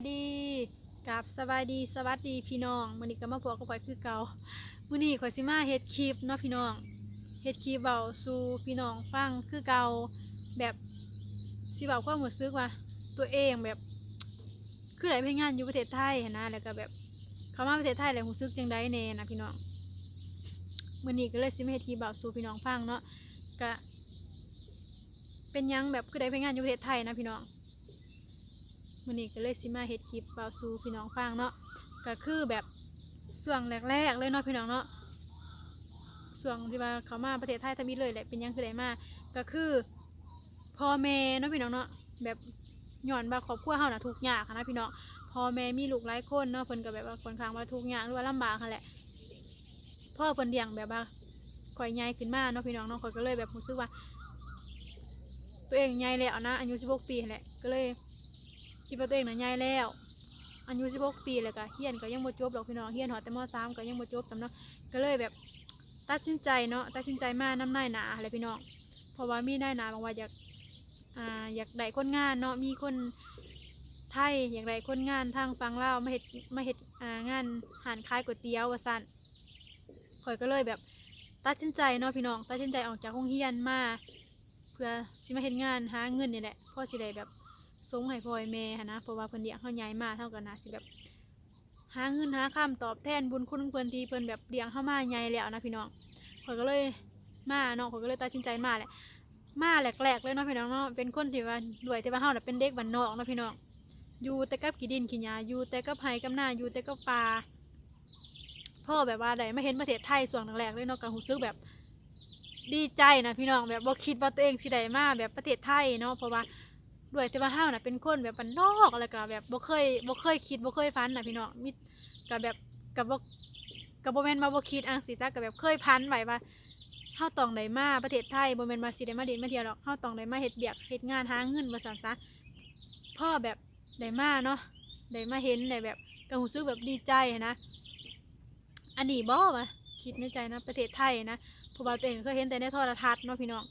ดีกับสบายดีสวัสดีพี่น้องมื้อนี้ก็มาพบกับข่อยคือเก่ามื้อนี้ข่อยสิมาเฮ็ดคลิปเนาะพี่น้องเฮ็ดคลิปเว้าสู่พี่น้องฟังคือเก่าแบบสิเว้าความรู้สึกว่าตัวเองแบบ คือได้ไปงานอยู่ประเทศไทยนะแล้วก็แบบเขามาประเทศไทยแล้วรู้สึกจังไดแน่นะพี่น้องมื้อนี้ก็เลยสิมาเฮ็ดคลิปเว้าสู่พี่น้องฟังเนาะก็เป็นยังแบบคือได้ไปงานอยู่ประเทศไทยนะพี่น้อง วันนี้ก็เลยสิมาเฮ็ดคลิปเบาสู่พี่น้องฟังเนาะก็คือแบบส่วงแรกๆเลยเนาะพี่น้องเนาะส่วงที่ว่าเขามาประเทศไทยทมิเลยแหละเป็นยังคือได้มาก็คือพ่อแม่เนาะพี่น้องเนาะแบบย้อนว่าครอบครัวเฮาน่ะทุกข์ยากนะพี่น้องพ่อแม่มีลูกหลายคนเนาะเพิ่นก็แบบว่าค่อนข้างว่าทุกข์ยากหรือว่าลำบากหั่นแหละพ่อเพิ่นเลี้ยงแบบว่าข่อยใหญ่ขึ้นมาเนาะพี่น้องเนาะข่อยก็เลยแบบรู้สึกว่า ตัวเองใหญ่แล้วนะอายุ16ปีแหละก็เลย คิดว่าตัวเองน่ะใหญ่แล้วอายุ16ปีแล้วก็เฮียนก็ยังบ่จบหรอกพี่น้องเฮียนหอแต่มสามก็ยังบ่จบจำเนาะก็เลยแบบตัดสินใจเนาะตัดสินใจมาน้ำนายหนาอะไรพี่น้องเพราะว่ามีนายหนาบอกว่าอยากอ่าอยากได้คนงานเนาะมีคนไทยอยากได้คนงานทางฝั่งลาวมาเฮ็ดมาเฮ็ดอ่างานหานขายก๋วยเตี๋ยวว่าซั่นข่อยก็เลยแบบตัดสินใจเนาะพี่น้องตัดสินใจออกจากโรงเรียนมา เพื่อสิมาเฮ็ดงานหาเงินนี่แหละเพ่อสิได้แบบ ส่งให้พ่อให้แม่หั้นนะเพราะว่าเพิ่นเลี้ยงเฮาใหญ่มาเท่ากันนะสิแบบ หาเงินหาคำตอบแทนบุญคุณเพิ่นที่เพิ่นแบบเลี้ยงเฮามาใหญ่แล้วนะพี่น้องข่อยก็เลยมาเนาะข่อยก็เลยตัดสินใจมาแหละมาแหลกๆเลยเนาะพี่น้องเนาะเป็นคนที่ว่าด้วยที่ว่าเฮาน่ะเป็นเด็กบ้านนอกเนาะพี่น้องอยู่แต่กับขี้ดินขี้หญ้าอยู่แต่กับไร่กับนาอยู่แต่กับป่าพ่อแบบว่าได้มาเห็นประเทศไทยส่วงแรกๆเลยเนาะก็รู้สึกแบบดีใจนะพี่น้องแบบบ่คิดว่าตัวเองสิได้มาแบบประเทศไทยเนาะเพราะว่า ด้วยแต่ว่าเฮาน่ะเป็นคนแบบบ้านนอกแล้วก็แบบบ่เคยบ่เคยคิดบ่เคยฝันน่ะพี่น้องมิก็แบบก็บ่ก็บ่แม่นมาบ่คิดอังสิซะก็แบบเคยพันไว้ว่าเฮาต้องได้มาประเทศไทยบ่แม่นว่าสิได้มาเดินมาเที่ยวหรอกเฮาต้องได้มาเฮ็ดเวียกเฮ็ดงานหาเงินว่าซั่นซะพ่อแบบได้มาเนาะได้มาเห็นได้แบบก็รู้สึกแบบดีใจนะ อันนี้บ่วะคิดในใจนะประเทศไทยนะเพราะว่าตัวเองเคยเห็นแต่ในโทรทัศน์เนาะพี่น้อง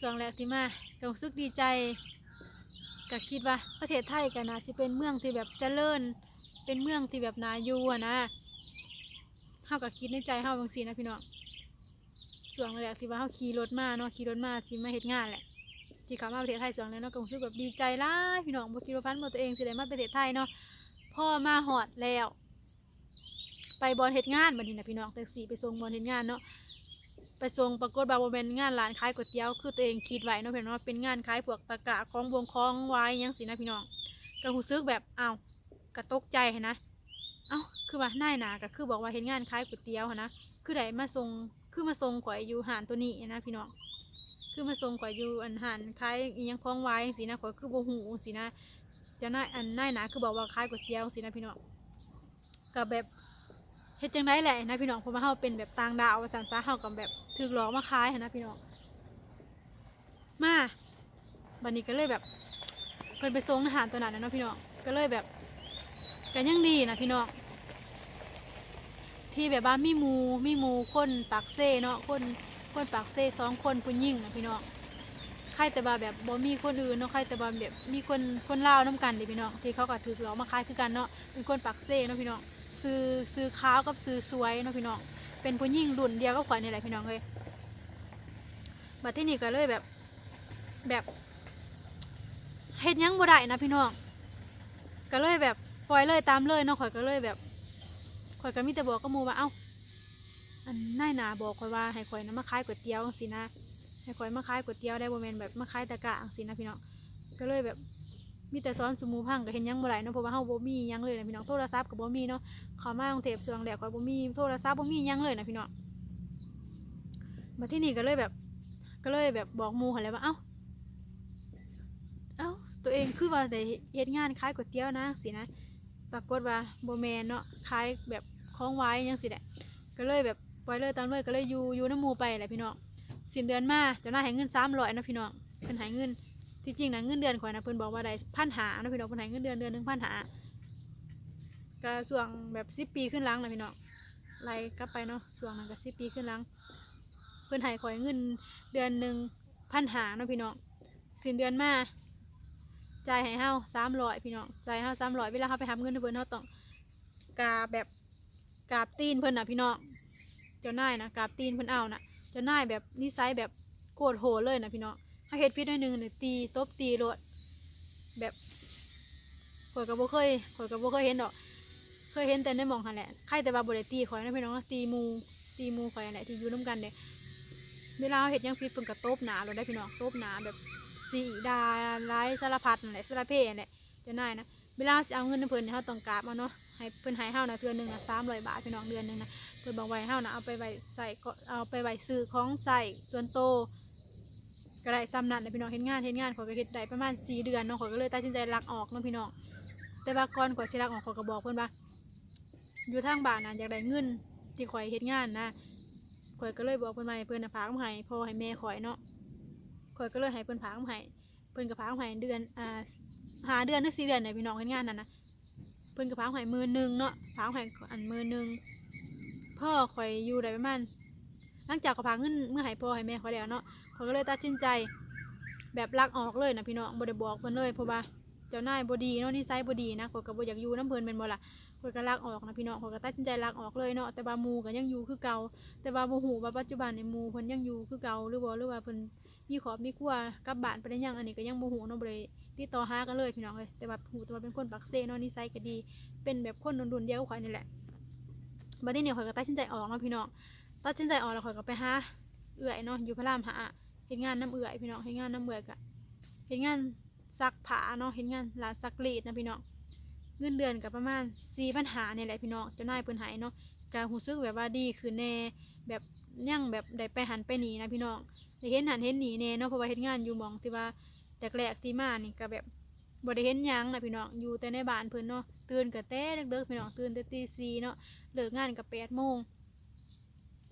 ช่วงแรกที่มาก็รู้สึกดีใจ ก็คิดว่าประเทศไทยก็น่าสิเป็นเมืองที่แบบเจริญ เป็นเมืองที่แบบนาอยู่อะนะเฮาก็คิดในใจเฮาบางสีนะพี่น้องส่วนแรกที่ว่าเฮาขี่รถมาเนาะขี่รถมาสิมาเฮ็ดงานแหละสิเข้ามาประเทศไทยส่วนแล้วเนาะก็รู้สึกแบบดีใจลายพี่น้องบ่คิดว่าพันบ่ตัวเองสิได้มาประเทศไทยเนาะพ่อมาฮอดแล้ว ไปบอลเฮ็ดงานบัดนี้นะพี่น้องแท็กซี่ไปส่งบอลเฮ็ดงานเนาะ ไปส่งปรากฏว่าบแมนงานร้านขายก๋วยเตี๋ยวคือตัวเองคิดไว้เนาะเพิ่นว่าเป็นงานขายพวกตะกะของวงของไว้ยังสินะพี่น้องก็รู้สึกแบบอ้าวก็ตกใจหั้นนะเอ้าคือว่านายหนาก็คือบอกว่าเฮ็ดงานขายก๋วยเตี๋ยวนะคือได้มาส่งคือมาส่งก๋วยอยู่หานตัวนี้นะพี่น้องคือมาส่งก๋วยอยู่อันหานขายอีหยังของไว้จังสีนะก๋วยคือบ่ฮู้จังซี่นะจะนายอันนายหนาคือบอกว่าขายก๋วยเตี๋ยวจังซี่นะพี่น้องก็แบบ ฮ็ดจังได้แหละนะพี่น้องเพราะว่าเฮาเป็นแบบต่างดาวว่าซั่นซะเฮาก็แบบถูกหลอกมาขายนะพี่น้องมาบัดนี้ก็เลยแบบเพิ่นไปส่งอาหารตัวนั้นนะเนาะพี่น้องก็เลยแบบก็ยังดีนะพี่น้องที่แบบว่ามีหมูมีหมูคนปากเซ่เนาะคนคนปากเซ่สองคนผู้หญิงนะพี่น้องใครแต่ว่าแบบบ่มีคนอื่นเนาะใครแต่ว่าแบบมีคนคนเลาวนํกันเดิพี่น้องที่เขาก็ถูกหลอกมาขายคือกันเนาะเป็นคนปากเซ่เนาะพี่น้อง ซื้อซื้อขาวกับซื้อสวยเนาะพี่น้อง เป็นผู้หญิงรุ่นเดียวกับขวัญนี่แหละพี่น้องเลยบัดที่นี่ก็เลยแบบแบบเฮ็ดยังบ่ได้นะพี่น้อง ก็เลยแบบปล่อยเลยตามเลยเนาะข่อยก็เลยแบบข่อยก็มีแต่บอกกับหมู่ว่าเอ้าอันนายหนาบอกข่อยว่าให้ข่อยนะมาขายก๋วยเตี๋ยวจังซี่นะให้ข่อยมาขายก๋วยเตี๋ยวได้บ่แม่นแบบมาขายตะกะจังซี่นะพี่น้องก็เลยแบบ มีแต่ซ้อนสมูพังก็เห็นยังบ่ได้เนาะเพราะว่าเฮาบ่มียังเลยนะพี่น้องโทรศัพท์ก็บ่มีเนาะเข้ามากรุงเทพช่วงแรกก็บ่มีโทรศัพท์บ่มียังเลยนะพี่น้องมาที่นี่ก็เลยแบบ ก็เลยแบบบอกหมู่หั่นแหละว่าเอ้าเอ้าตัวเองคือว่าได้เฮ็ดงานขายก๋วยเตี๋ยวนะสินะปรากฏว่าบ่แม่นเนาะขายแบบของไว้จังซี่แหละก็เลยแบบปล่อยเลยตามเลยก็เลยอยู่อยู่น้ำหมู่ไปแหละพี่น้องสิ้นเดือนมาเจ้านายให้เงิน300นะพี่น้องเพิ่นให้เงิน ที่จริงนะเงินเดือนข่อยนะเพิ่นบอกว่าได้พันหานะพี่น้องเพิ่นให้เงินเดือนเดือนหนึ่งพันหาก็ส่วงแบบสิบปีขึ้นหลังนะพี่น้องไล่กลับไปเนาะส่วงนั้นก็สิบปีขึ้นหลังเพิ่นให้ข่อยเงินเดือนหนึ่งพันหาเนะพี่น้องสิ้นเดือนมาจ่ายให้เฮาสามร้อยพี่น้องจ่ายให้เฮาสามร้อยเวลาเฮาไปทำเงินเพิ่นเฮาต้องกาแบบกาบตีนเพิ่นน่ะพี่น้องเจ้านายนะกาบตีนเพิ่นเอานะเจ้านายแบบนิสัยแบบโกรธโหเลยนะพี่น้องถ้า เฮ็ดผิดหน่อยหนึ่งนี่ตีตบตีโลดแบบข่อยก็บ่เคยข่อยก็บ่เคยเห็นดอก เคยเห็นแต่ในหมองหันแหละใครแต่ว่าบ่ได้ตีข่อยนะพี่น้องตีมูตีมูข่อยนั่นแหละที่อยู่นํกันเนี่ยเวลาเฮ็ดยังผิดเพิ่นก็ตบหน้าเราได้พี่น้องตบหน้าแบบสีดาร้ายสารพัดนั่นแหละสารเพนั่นแหละจ้านายนะเวลาสิเอาเงินเพิ่นเนี่ยเฮาต้องกราบเอาเนาะให้เพิ่นให้เฮานะเทื่อหนึงน่ะ300บาทพี่น้องเดือนหนึงนะเพิ่นบอกไว้เฮานะเอาไปไว้ใส่ก็เอาไปไว้ซื้อของใส่ส่วนโต ก็ได้ซ้ำนั่นนะพี่น้องเฮ็ดงานเฮ็ดงานข่อยก็เฮ็ดได้ประมาณ4เดือนเนาะข่อยก็เลยตัดสินใจลักออกเนาะพี่น้องแต่ว่าก่อนข่อยสิลักออกข่อยก็บอกเพิ่นว่าอยู่ทางบ้านนะอยากได้เงินที่ข่อยเฮ็ดงานนะข่อยก็เลยบอกเพิ่นมาให้เพิ่นน่ะพากมาให้พ่อให้แม่ข่อยเนาะข่อยก็เลยให้เพิ่นพากมาให้เพิ่นก็พากมาให้เดือนอ่าหาเดือนหรือสี่เดือนเนี่ยพี่น้องเฮ็ดงานนั่นนะเพิ่นก็พากมาให้มือหนึงเนาะพากมาให้อันมือหนึงพ่อข่อยอยู่ได้ประมาณหลังจากเขาพากเงินเมื่อให้พ่อให้แม่ข่อยแล้วเนาะ เข่อยก็เลยตัดสินใจ แบบลักออกเลยนะพี่น้องบ่ได้บอกเพิ่นเลยเพราะว่าเจ้านายบ่ดีเนาะนิสัยบ่ดีนะข่อยก็บ่อยากอยู่นํเพิ่นแม่นบ่ล่ะข่อยก็ลากออกนะพี่น้องข่อยก็ตัดสินใจลากออกเลยเนาะแต่ว่าหมูก็ยังอยู่คือเก่าแต่ว่าบ่ฮู้ว่าปัจจุบันในหมูเพิ่นยังอยู่คือเก่าหรือบ่หรือว่าเพิ่นมีครอบมีครัวกลับบ้านไปได้ยังอันนี้ก็ยังบ่ฮู้เนาะบ่ได้ติดต่อหากันเลยพี่น้องเอ้ยแต่ว่าฮู้แต่ว่าเป็นคนปักเซเนาะนิสัยก็ดี เป็นแบบคนรุ่นๆเดียวกับข่อยนี่แหละบัดนี้เนี่ยข่อยก็ตัดสินใจออกเนาะพี่น้องตัดสินใจออกแล้วข่อยก็ไปหาเอื้อยเนาะอยู่พระรามหา เฮ็ดงานน้ำเอื้อยพี่น้องเฮ็ดงานน้ำเอื้อยก็เฮ็ดงานซักผ้าเนาะเฮ็ดงานร้านซักรีดนะพี่น้องเงินเดือนกับประมาณสี่ปัญหาเนี่ยแหละพี่น้องเจ้านายเพิ่นหายเนาะการหูซึกแบบว่าดีขึ้นแน่แบบยังแบบได้ไปหันไปหนีนะพี่น้องได้เห็นหันเห็นหนีแน่เนาะเพราะว่าเฮ็ดงานอยู่มองที่ว่าแรกที่มานี่ก็แบบบ่ได้เห็นยังนะพี่น้องอยู่แต่ในบ้านเพิ่นเนาะตื่นก็แต่เด็กๆพี่น้องตื่นแต่ตีสี่เนาะเลิกงานก็แปดโมง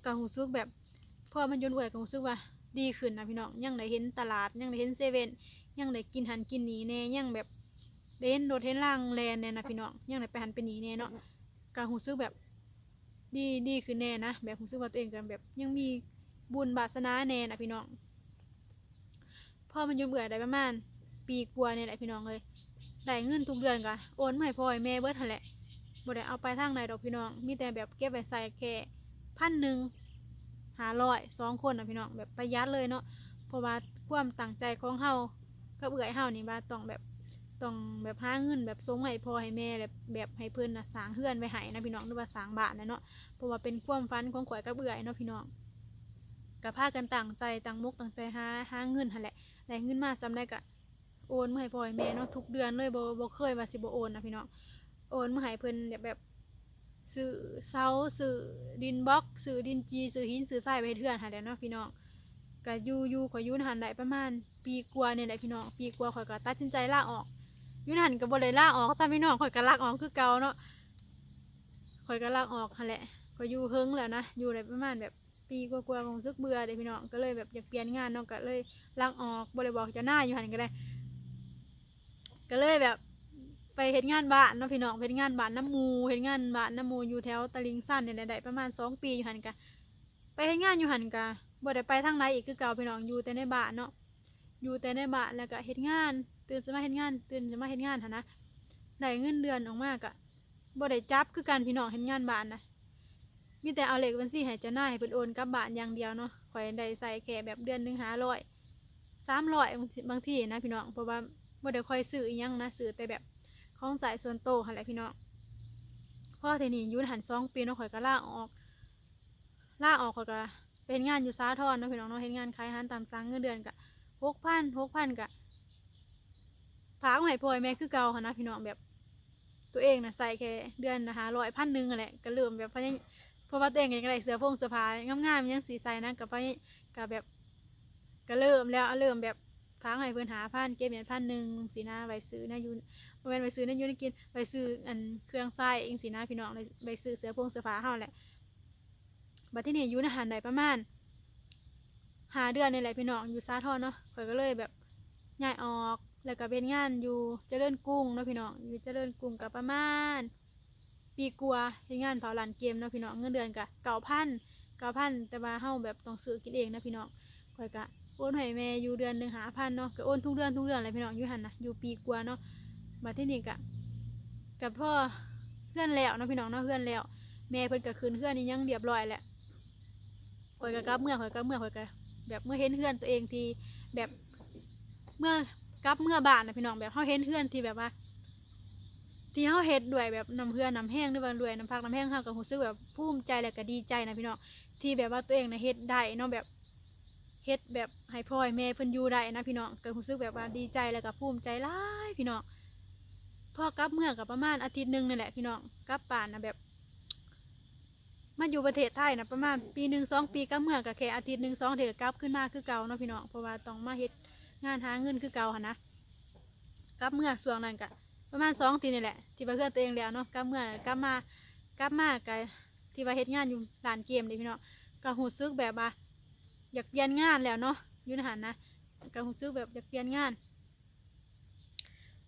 ก็หูซึกแบบพอมันยนต์เวยก็หูซึกว่า ดีขึ้นนะพี่น้องยังได้เห็นตลาดยังได้เห็นเซเว่นยังได้กินหันกินหนีแน่ยังแบบเล่นโดดเห็นล่างแลนเนี่ยนะพี่น้องยังไหนไปหันไปหนีเนี่ยเนาะการหูซึกแบบดีดีคือแน่นะแบบหูซึกว่าตัวเองกันแบบยังมีบุญบาสนาแน่นะพี่น้องพ่อมันยุ่เบื่อได้ประมาณปีกว่าเนี่ยแหละพี่น้องเลยได้เงินทุกเดือนกะโอนมาให้พ่อให้แม่เบิดทันแหละบ่ได้เอาไปทางไหนดอกพี่น้อง มีแต่แบบเก็บไว้ใส่แค่พันหนึ่ง หาร้อยสองคนนะพี่น้องแบบประหยัดเลยเนาะเพราะว่าความตั้งใจของเฮากับเอื่อยเฮานี่ว่าต้องแบบต้องแบบหาเงินแบบส่งให้พ่อให้แม่แบบแบบให้เพิ่อนนะสร้างเฮือนไว้ให้นะพี่น้องหรือว่าสร้างบ้านนะเนาะเพราะว่าเป็นความฝันของข่อยกับเอื่อยเนาะพี่น้องก็พากันตั้งใจตั้งมุกตั้งใจหาหาเงินหั่นแหละได้เงินมาซ้ำได้ก็โอนมาให้พ่อให้แม่เนาะทุกเดือนเลยบ่บ่เคยว่าสิบ่โอนนะพี่น้องโอนมาให้เพิ่นแบบ แบบซื้อเสาซื้อดินบล็อกซื้อดินจีซื้อหินซื้อทรายไปเทือนหั่นแหละเนาะพี่น้องก็อยู่อยู่ข่อยอยู่หันได้ประมาณ ปีกว่าเนี่ยแหละพี่น้องปีกว่าข่อยก็ตัดสินใจลาออกอยูนั่นก็บ่ได้ลาออกซะพี่น้องข่อยก็ลากออกคือเก่าเนาะข่อยก็ลากออกหันแหละข่อยอยู่เฮิงแล้วนะอยู่ได้ประมาณแบบปีกว่าๆคงซึกเบื่อเด้พี่น้องก็เลยแบบอยากเปลี่ยนงานเนาะก็เลยลากออกบ่ได้บอกเจ้าหน้าอยู่หันก็ได้ ก็เลยแบบ ไปเฮ็ดงานบ้านเนาะพี่น้องเฮ็ดงานบ้านน้ำมูเฮ็ดงานบ้านน้ำมูอยู่แถวตลิ่งชันเนี่ยได้ประมาณสองปีอยู่หันก็ไปเฮ็ดงานอยู่หันก็บ่ได้ไปทางไหนอีกคือเก่าพี่น้องอยู่แต่ในบ้านเนาะอยู่แต่ในบ้านแล้วก็เฮ็ดงาน ตื่นจะมาเฮ็ดงาน ตื่นจะมาเฮ็ดงานหันะได้เงินเดือนออกมากะบ่ได้จับคือกันพี่น้องเฮ็ดงานบ้านนะมีแต่เอาเหลขบัญชีให้เจ้านาให้เพิ่นโอนกับบ้านอย่างเดียวเนาะข่อยได้ใส่แค่แบบเดือนหนึ่ง500 300บางทีบางทีนะพี่น้องเพราะว่าบ่ได้ค่อยซื้ออีหยังนะซื้อแต่แบบ ของใส่ส่วนโตหั่นแหละพี่น้องพ่อทีนี้อยู่หันสองปีเนาะข่อยก็ล่าออกล่าออกข่อยก็ไปเฮ็ดงานอยู่สาทรเนาะพี่น้องเนาะเฮ็ดงานขายอาหารตามสั่งเงินเดือนก็หกพันหกพันกะพาให้พ่อให้แม่คือเก่าค่ะนะพี่น้องแบบตัวเองนะใส่แค่เดือนนะฮะร้อยพันหนึ่งอะแหละก็เริ่มแบบพะยังเพราะว่าตัวเองก็ได้เสื้อผงเสื้อผ้างามๆยังสีใส่นะกับพะยังกับแบบก็เริ่มแล้วเริ่มแบบ พาให้เพื่อนหาพันเก็บเหรียญพันหนึ่งสีหน้าใบซื้อนะยูบ่แม่นใบซื้อนะยูนกินใบซื้ออันเครื่องใส่เองสีหน้าพี่น้องเลยใบซื้อเสื้อผงเสื้อผ้าเฮาแหละบัดที่นี่ยูในะหันได้ประมาณหาเดือนนี่แหละพี่น้องอยู่ซาทอนเนาะข่อยก็เลยแบบย้ายออกแล้วก็เป็นงานอยู่เจริญกุ้งเนาะพี่น้องอยู่เจริญกุ้งกับประมาณ ปีกัวเป็นงานเผาลานเกมเนาะพี่น้องเงินเดือนกะเก่าพันเก่าพันแต่ว่าเฮาแบบต้องซื้อกินเองนะพี่น้อง ข่อยข่อยก็โอนให้แม่อยู่เดือนหนึ่งหาพันเนาะก็โอนทุกเดือนทุกเดือนเลยพี่น้องอยู่หันนะอยู่ปีกว่าเนาะมาที่นี่กะกับพ่อเพื่อนแล้วเนาะพี่น้องเนาะเพื่อนแล้วแม่เพิ่นก็คืนเพื่อนนี่ยังเรียบร้อยแหละข่อยก็กลับเมื่อข่อยก็เมื่อข่อยก็แบบเมื่อเห็นเพื่อนตัวเองทีแบบเมื่อกลับเมื่อบ้านนะพี่น้องแบบเขาเห็นเพื่อนที่แบบว่า ที่เขาเฮ็ดด้วยแบบน้ำเพื่อนน้ำแห้งด้วยว่าด้วยน้ำพักน้ำแห้งเขาก็รู้สึกแบบภูมิใจและก็ดีใจนะพี่น้องที่แบบว่าตัวเองนะเฮ็ดได้เนาะแบบ เฮ็ดแบบให้พ่อให้แม่เพิ่นอยู่ได้นะพี่น้องก็รู้สึกแบบว่าดีใจแล้วก็ภูมิใจหลายพี่น้องพ่อกลับเมื่อกับประมาณอาทิตย์หนึ่งนี่แหละพี่น้องกลับป่านนะแบบมาอยู่ประเทศไทยนะประมาณปีหนึ่งสองปีกลับเมื่อกับแค่อาทิตย์หนึ่งสองเดือนกลับขึ้นมาคือเก่าเนาะพี่น้องเพราะว่าต้องมาเฮ็ดงานหาเงินคือเก่าหันนะกลับเมื่อส่วงนั้นกะประมาณสองทีนี่แหละ ที่ว่าเพื่อตัวเองแล้วเนาะกลับเมื่อกลับมากลับมากัที่ว่าเฮ็ดงานอยู่ร้านเกมนี่พี่เนาะก็หูซึกแบบว่า อยากเปลี่ยนงานแล้วเนาะอยู่ในหันนะก็หูซึกแบบอยากเปลี่ยนงาน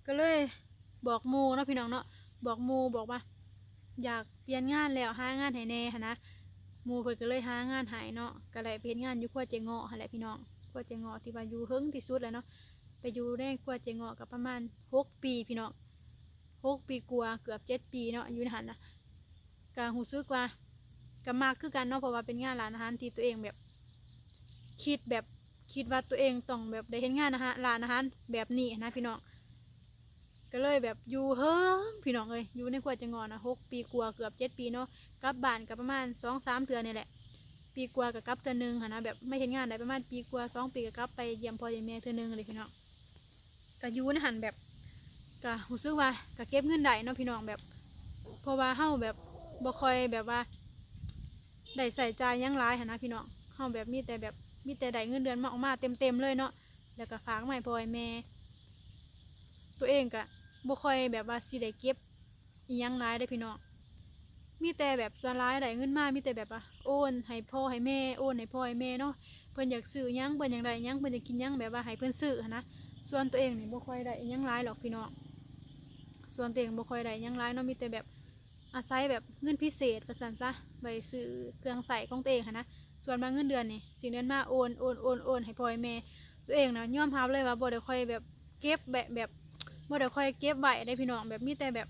ก็เลยบอกมูเนาะพี่น้องเนาะบอกมูบอกว่า อยากเปลี่ยนงานแล้วหางานให้แน่หนะมูเพิ่นก็เลยหางานให้เนาะก็เลยไปเฮ็ดงานอยู่ครัวเจงเงาะหั่นแหละพี่น้องครัวเจงเงาะที่ว่าอยู่เฮิงที่สุดแล้วเนาะไปอยู่ในครัวเจงเงาะก็ประมาณหกปีพี่น้องหกปีกว่าเกือบเจ็ดปีเนาะอยู่ในหันนะก็หูซึกว่าก็มากคือกันเนาะเพราะว่าเป็นงานร้านอาหารที่ตัวเองแบบ คิดแบบคิดว่าตัวเองต้องแบบได้เห็นงานอาหารร้านอาหารแบบนี้นะพี่น้องก็เลยแบบอยู่เฮิงพี่น้องเลยอยู่ในขวดจะงอนนะหกปีกว่าเกือบเจ็ดปีเนาะกลับบ้านกับประมาณสองสามเดือนนี่แหละ ปีกว่ากับกลับเทือหนึงค่ะนะแบบไม่เห็นงานได้ประมาณปีกว่าสองปีกับกลับไปเยี่ยมพ่อเยี่ยมแม่เทือหนึ่งเลยพี่น้องก็อยู่ในหันแบบก็รู้สึกว่าก็เก็บเงินได้เนาะพี่น้องแบบเพราะว่าเฮาแบบบ่คอยแบบว่าได้ใส่ใจยหยังหลายหั้นนะพี่น้องเฮาแบบมีแต่แบบ มีแต่ได้เงินเดือนมาออกมาเต็มๆเลยเนาะแล้วก็ฝากให้พ่อให้แม่ ตัวเองก็บ่ค่อยแบบว่าสิได้เก็บอีหยังหลายได้อพี่น้องมีแต่แบบส่วนหลายได้เงินมามีแต่แบบว่าโอนให้พ่อให้แม่โอนให้พ่อให้แม่เนาะเพิ่นอยากซื้อหยังเพิ่นอยากได้หยังเพิ่นอยากกินหยังแบบว่าให้เพิ่นซื้อหั้นนะส่วนตัวเองนี่บ่ค่อยได้อิหยังร้ายหรอกพี่น้องส่วนตัวเองบ่ค่อยได้อิหยังร้ายเนาะมีแต่แบบอาศัยแบบเงินพิเศษประสันซะไปซื้อเครื่องใส่ของตัวเองหั้นนะ ส่วนมาเงินเดือนนี่สิเดือนมาโอนโอนโอนโอนให้พ่อให้แม่ตัวเองนะยอมรับเลยว่าบ่ได้ค่อยแบบเก็บแบบแบบบ่ได้ค่อยเก็บไว้ได้พี่น้องแบบมีแต่แบบ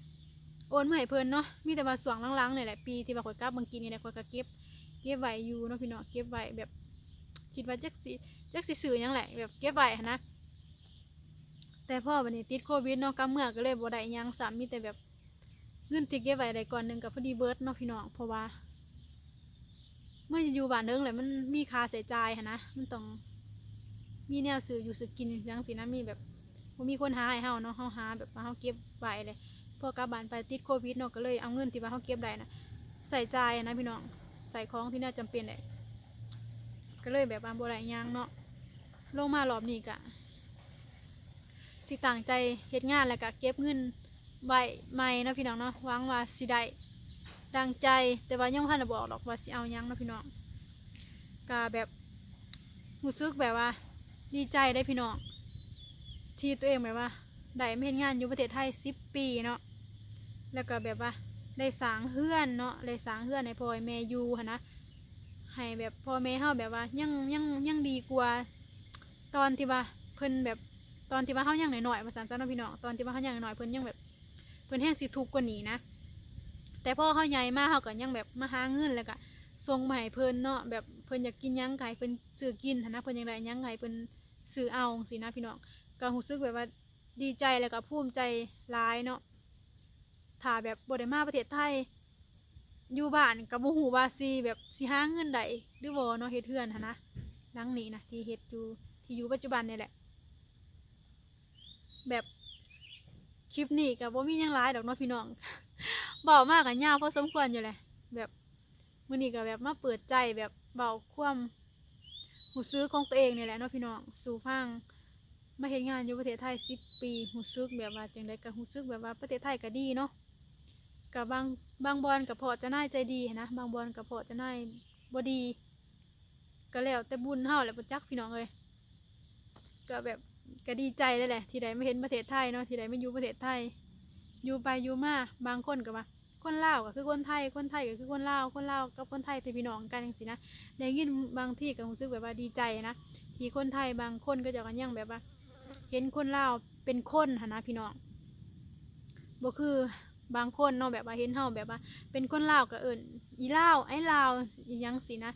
โอนมาให้เพิ่นเนาะมีแต่ว่าส่วงหลังๆนี่แหละปีที่ว่าข่อยกลับบางกีนี่แหละข่อยก็เก็บเก็บไว้อยู่เนาะพี่น้องเก็บไว้แบบคิดว่าจักสิจักสิซื้อหยังแหละแบบเก็บไว้นะแต่พ่อวันนี้ติดโควิดเนาะกำเมือก็เลยบ่ได้หยังสามมีแต่แบบเงินติดเก็บไว้ได้ก่อนหนึ่งกับพอดีเบิร์ดเนาะพี่น้องเพราะว่า มื่ออยู่บ้านเดิงเลยมันมีค่าใช้จ่ายหั้นะมันต้องมีแนวซื้ออยู่ซื้อกินจังสินะมีแบบบ่มีคนหาให้เฮาเนาะเฮาหาแบบว่าเฮาเก็บไว้เลยพอกลับบ้านไปติดโควิดเนาะก็เลยเอาเงินที่ว่าเฮาเก็บได้นะใส่ใจนะพี่น้องใส่ของที่น่าจำเป็นเลยก็เลยแบบว่าบ่ได้หยังเนาะลงมารอบนี้กะสิต่างใจเฮ็ดงานแล้วก็เก็บเงินไว้ใหม่นะพี่น้องเนาะหวังว่าสิได้ ดังใจแต่ว่ายังบ่ทันได้บอกหรอกว่าสิเอาหยังเนาะพี่น้องก็แบบรู้สึกแบบว่า ดีใจได้พี่น้องที่ตัวเองแบบว่าได้มาเฮ็ดงานอยู่ประเทศไทย10ปีเนาะแล้วก็แบบว่าได้สร้างเฮือนเนาะได้สร้างเฮือนให้พ่อให้แม่อยู่หันนะให้แบบพ่อแม่เฮาแบบว่ายังยังยังดีกว่า ตอนที่ว่าเพิ่นแบบตอนที่ว่าเขายังหน่อยๆมาสันจ้าน้องพี่น้องตอนที่ว่าเขายังหน่อยๆเพิ่นยังแบบเพิ่นแห้งสิทุกข์กว่านี้นะ แต่พ่อเขาใหญ่มากเขาก็ยังแบบมาหาเงินแล้วก็ส่งมาให้เพิ่นเนาะแบบเพิ่นอยากกินหยังไก่เพิ่นซื้อกินหั้นนะเพิ่นอยากได้หยังไงเพิ่นซื้อเอาสินะพี่น้องก็รู้สึกแบบว่าดีใจแล้วก็ภูมิใจร้ายเนาะถ้าแบบบ่ได้มาประเทศไทย อยู่บ้านกับบ่ฮู้ว่าสิแบบสิหาเงินได้หรือบ่เนาะเฮ็ดเฮือนหั้นนะหลังนี้นะที่เฮ็ดอยู่ที่อยู่ปัจจุบันนี่แหละ แบบคลิปนี้กับว่ามีหยังร้ายดอกเนาะพี่น้อง บอกมากกันยาวพอสมควรอยู่แหละแบบมื้อนี้ก็แบบมาเปิดใจแบบเบาความหูซื้อของตัวเองนี่แหละเนาะพี่น้องสู่ฟังมาเห็นงานอยู่ประเทศไทยสิบปีหูซึกแบบว่าจังใดก็หูซึกแบบว่าประเทศไทยก็ดีเนาะกับบางบางบอลกับพอจะน่ายใจดีนะบางบอลกับพอจะน่ายบดี ก็แล้วแต่บุญเฮาแหละบ่จักพี่น้องเอ้ยก็แบบก็ดีใจเลยแหละ ที่ได้ไม่เห็นประเทศไทยเนาะที่ได้ไม่อยู่ประเทศไทย อยู่ไปอยู่มาบางคนก็ว่าคนลาวก็คือคนไทยคนไทยก็คือคนลาวคนลาวกับคนไทยเป็นพี่น้องกันจังซี่นะได้ยินบางที่ก็รู้สึกแบบว่าดีใจนะที่คนไทยบางคนก็จะกันยังแบบว่า เห็นคนลาวเป็นคนหนะพี่น้องบ่คือบางคนเนาะแบบว่าเห็นเฮาแบบว่า เป็นคนลาวก็เอิ้นอีลาวไอ้ลาวยังสินะ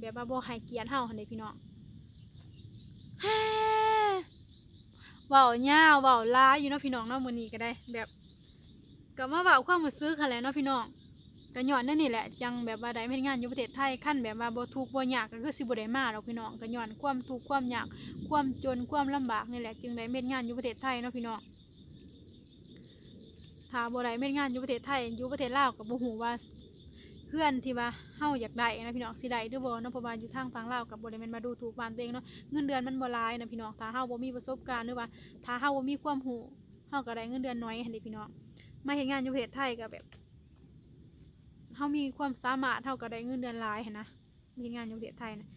แบบว่าบ่ให้เกียรติเฮาหั่นเด้พี่น้องแฮ่เว้ายาวเว้าหลาอยู่เนาะพี่น้องเนาะมื้อนี้ก็ได้แบบ ก็มาเว้าความรู้สึกหั่นแหละเนาะพี่น้องก็ย้อนนั่นนี่แหละจังแบบว่าได้เฮ็ดงานอยู่ประเทศไทยคันแบบว่าบ่ทุกข์บ่ยากก็คือสิบ่ได้มาหรอกพี่น้องก็ย้อนความทุกข์ความยากความจนความลำบากนี่แหละจึงได้เฮ็ดงานอยู่ประเทศไทยเนาะพี่น้องถ้าบ่ได้เฮ็ดงานอยู่ประเทศไทยอยู่ประเทศลาวก็บ่ฮู้ว่าเพื่อนที่ว่าเฮาอยากได้นะพี่น้องสิได้หรือบ่เนาะเพราะว่าอยู่ทางฝั่งลาวกับบ่ได้แม่นมาดูถูกบ้านตัวเองเนาะเงินเดือนมันบ่หลายนะพี่น้องถ้าเฮาบ่มีประสบการณ์หรือว่าถ้าเฮาบ่มีความรู้เฮาก็ได้เงินเดือนน้อยหั่นเด้พี่น้อง มาเฮ็ดงานอยู่ประเทศไทยก็แบบเฮามีความสามารถเฮาก็ได้เงินเดือนหลายหันนะมาเฮ็ดงานอยู่ประเทศไทยนะ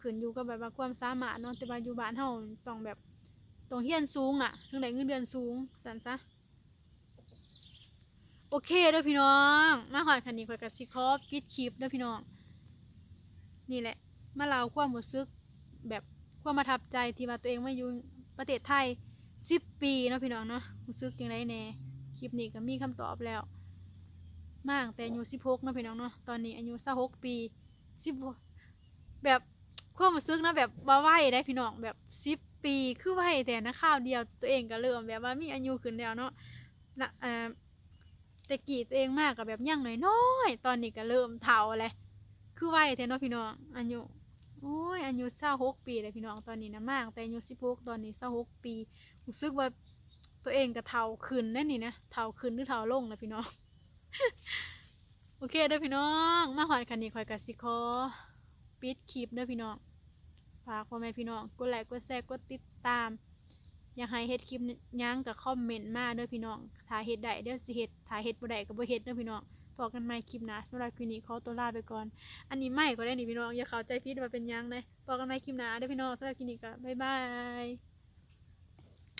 ขึ้นอยู่กับแบบว่าความสามารถเนาะแต่ว่าอยู่บ้านเฮาต้องแบบต้องเรียนสูงน่ะถึงได้เงินเดือนสูงซั่นซะ โอเคเด้อพี่น้อง มาหอดคันนี้ข่อยกับซิคอปิดคลิปเด้อพี่น้อง นี่แหละ มาเล่าความรู้สึกแบบความประทับใจที่ว่าตัวเองมาอยู่ประเทศไทยสิบปีเนาะพี่น้องเนาะรู้สึกยังไงแน่ คลิปนี้ก็มีคำตอบแล้ว มากแต่อายุสิบหกนะพี่น้องเนาะตอนนี้อายุสิบหกปีสิบแบบความรู้สึกนะแบบว่าไหวได้พี่น้องแบบสิบปีคือไหวแต่นะข้าวเดียวตัวเองก็เริ่มแบบว่ามีอายุขึ้นแล้วเนาะนะเอ่อแต่กี่ตัวเองมากกับแบบย่างน้อยๆตอนนี้ก็เริ่มเฒ่าเลยคือวัยแท้เนาะพี่น้องอายุโอ้ยอายุเศร้าหกปีเลยพี่น้องตอนนี้นะมาก แต่อายุสิบหกตอนนี้เศร้าหกปีรู้สึกว่า ตัวเองก็เฒ่าขึ้นนั่นนี่นะเฒ่าขึ้นหรือเฒ่าลงนะพี่น้องโอเคเด้อพี่น้องมาหอนคันนี้คอยกับสิคอปิดคลิปเด้อพี่น้องฝากพ่อแม่พี่น้องกดไลค์กดแชร์กดติดตาม อยากให้เฮ็ดคลิปยังก็คอมเมนต์มาเด้อพี่น้องถ้ายเฮ็ดได้เดี๋ยวสิเฮ็ดถ้ายเฮ็ดบ่ได้ก็บ่เฮ็ดเด้อพี่น้องพบกันใหม่คลิปน้าสำหรับคลิปนี้ขอตัวลาไปก่อน อันนี้ไม่ก็ได้นี่พี่น้องอย่าเข้าใจผิดว่าเป็นยังเด้พบกันใหม่คลิปน้าเด้อพี่น้องสำหรับคลิปนี้ก็บ๊ายบาย